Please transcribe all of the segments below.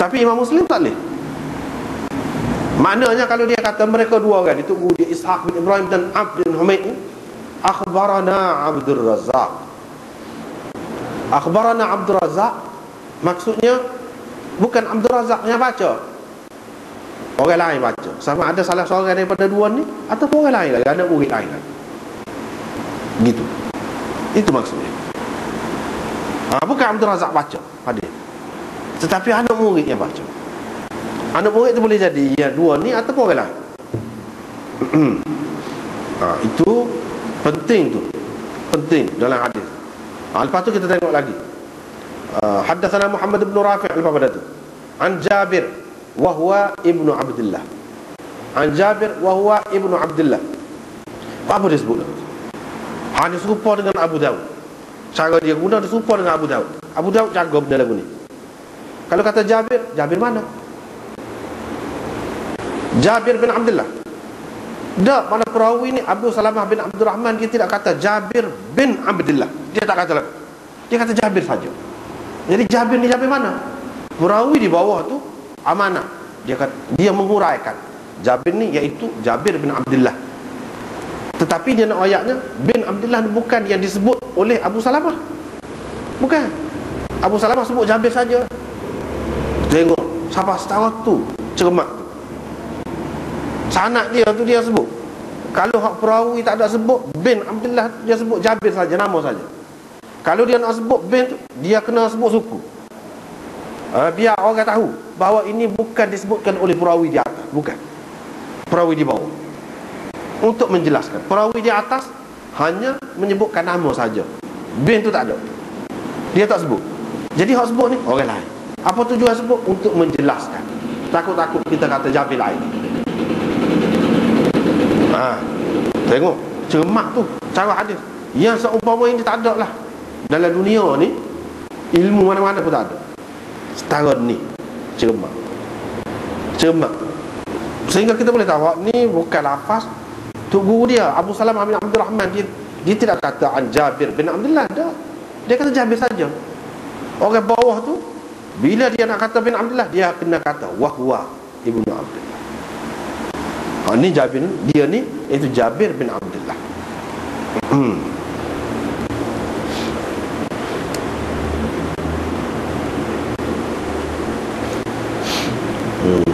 Tapi Imam Muslim tak boleh. Maknanya kalau dia kata mereka dua orang Itu dia Ishaq bin Ibrahim dan Abd bin Humaid Akhbarana Abdul Razak Akhbarana Abdul Razak Maksudnya Bukan Abdul Razak yang baca. Orang lain baca. Sama ada salah seorang daripada dua ni Atau orang lain lagi Ada murid lain lagi. Gitu. Itu maksudnya. Ha, Bukan Abdul Razak baca. Hadis Tetapi anak murid yang baca Anak murid itu boleh jadi Ya dua ni atau orang lain. Ha, Itu Penting tu. Penting dalam hadis. Ha, Lepas tu kita tengok lagi. Uh, Haddathana Muhammad bin Rafi' Lepas pada tu. An Jabir Wahwa ibnu Abdullah. An Jabir Wahwa ibnu Abdullah. Apa dia sebut Hanya serupa dengan Abu Dawud Cara dia guna dia serupa dengan Abu Dawud Abu Dawud jaga benda lagu ni Kalau kata Jabir Jabir mana? Jabir bin Abdullah. Tak, mana perawi ni Abu Salamah bin Abdul Rahman Dia tidak kata Jabir bin Abdullah. Dia tak kata lagi Dia kata Jabir saja. Jadi Jabir ni Jabir mana? Perawi di bawah tu Amanah. Dia kata Dia menguraikan. Jabir ni iaitu Jabir bin Abdullah. Tetapi dia nak ayatnya Bin Abdullah bukan yang disebut oleh Abu Salamah. Bukan. Abu Salamah sebut Jabir saja Tengok. Siapa setara tu Cermat Sanak dia tu dia sebut Kalau hak perawi tak ada sebut Bin Abdullah dia sebut Jabir saja Nama saja. Kalau dia nak sebut bin tu Dia kena sebut suku. Uh, Biar orang tahu Bahawa ini bukan disebutkan oleh perawi di atas Bukan. Perawi di bawah. Untuk menjelaskan Perawi di atas Hanya menyebutkan nama saja. Bin tu tak ada. Dia tak sebut. Jadi hak sebut ni orang lain Apa tujuan sebut? Untuk menjelaskan. Takut-takut kita kata Jabir lain. Ha. Tengok. Cermat tu. Cara hadis Yang seumpama ini tak ada lah. Dalam dunia ni Ilmu mana-mana pun tak ada. Setara ni Cermat. Cermat. Sehingga kita boleh tahu Ni bukan lafaz Tuk guru dia. Abu Salam bin Abdul Rahman dia, dia tidak kata An Jabir bin Abdullah. Dia kata Jabir saja. Orang bawah tu Bila dia nak kata bin Abdullah Dia kena kata Wahwa Ibnu Abdullah ha, Ni Jabir Dia ni Itu Jabir bin Abdullah hmm. hmm.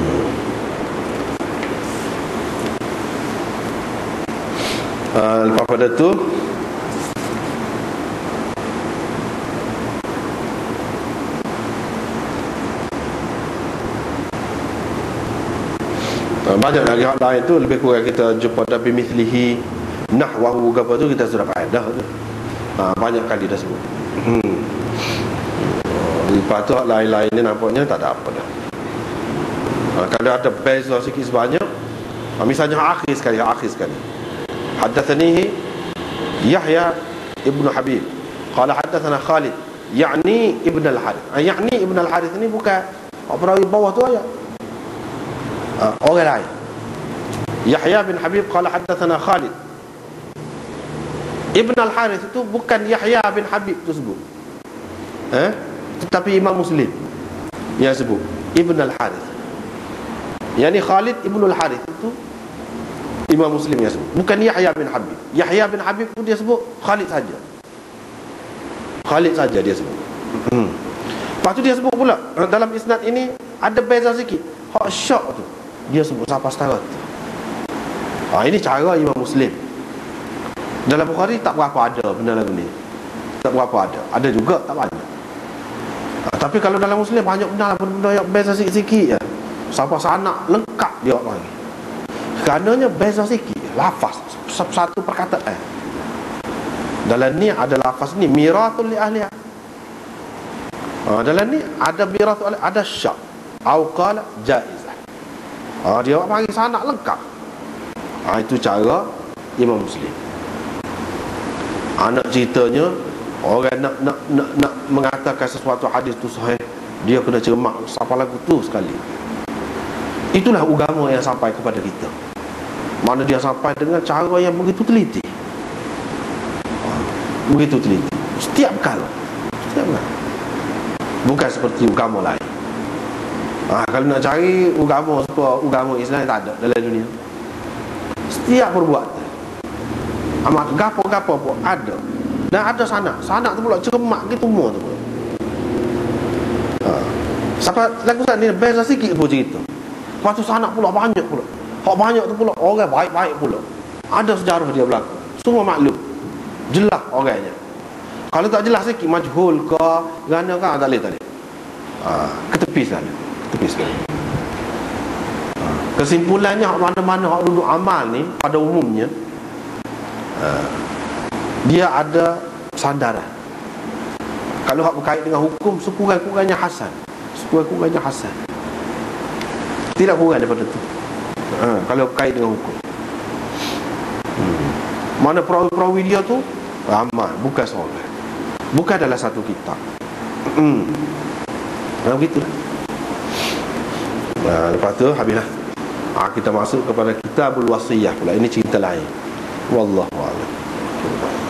Uh, lepas pada tu banyak lagi hak lain tu lebih kurang kita jumpa Nabi Mithlihi Nahwahu apa tu kita sudah faedah tu. Ha, banyak kali dah sebut. Hmm. lepas tu hak lain-lain ni nampaknya tak ada apa dah. Ha, kalau ada beza sikit sebanyak ha, misalnya akhir sekali akhir sekali. Haddathanihi Yahya Ibnu Habib. Qala haddathana Khalid yakni Ibn Al-Harith ha, yakni Ibn Al-Harith ni bukan perawi bawah tu aja orang lain. Yahya bin Habib qala haddathana Khalid. Ibn al-Harith itu bukan Yahya bin Habib tu sebut. Eh? tetapi Imam Muslim yang sebut. Ibn al-Harith. Yang ni Khalid Ibn al-Harith itu Imam Muslim yang sebut. Bukan Yahya bin Habib. Yahya bin Habib tu dia sebut Khalid saja. Khalid saja dia sebut. Hmm. lepas tu dia sebut pula dalam isnad ini ada beza sikit. Hak syok tu dia sebut setara. Ha, ini cara Imam Muslim. Dalam Bukhari tak berapa ada benda lagu ni. Tak berapa ada. Ada juga tak banyak. Ha, tapi kalau dalam Muslim banyak benda lah benda yang beza sikit-sikit ya. siapa sanak lengkap dia lagi kerananya beza sikit. Lafaz satu perkataan. Dalam ni ada lafaz ni miratul li ahliha. Ha, dalam ni ada miratul ada syak. Au qala jaiz ha, Dia panggil sanak lengkap. Ha, Itu cara Imam Muslim. Anak ceritanya Orang nak nak nak, nak mengatakan sesuatu hadis tu sahih Dia kena cermak Siapa lagu tu sekali. Itulah agama yang sampai kepada kita. Mana dia sampai dengan cara yang begitu teliti. Ha, Begitu teliti. Setiap kali. Setiap kali. Bukan seperti agama lain ha, Kalau nak cari agama agama Islam tak ada dalam dunia. Setiap perbuatan Amat gapo-gapo pun ada. Dan ada sanak. Sanak tu pula cermak ke tumor tu ha. Sampai lagu sana ni best sikit pun cerita. Lepas tu sanak pula banyak pula. Hak banyak tu pula orang baik-baik pula. Ada sejarah dia berlaku. Semua maklum. Jelas orangnya. Kalau tak jelas sikit majhul ke Gana ke tak boleh tak boleh. Ha. Ketepis lah Ketepis kan Kesimpulannya mana-mana hak duduk amal ni pada umumnya uh, dia ada sandaran. Kalau hak berkait dengan hukum sekurang-kurangnya hasan. Sekurang-kurangnya hasan. Tidak kurang daripada itu. Uh, kalau berkait dengan hukum. Hmm. Mana perawi-perawi dia tu amal, bukan soleh. Bukan dalam satu kitab. Hmm. Nah, begitu. Nah, lepas tu habislah. Ha, kita masuk kepada kitabul wasiyah pula. Ini cerita lain. Wallahu a'lam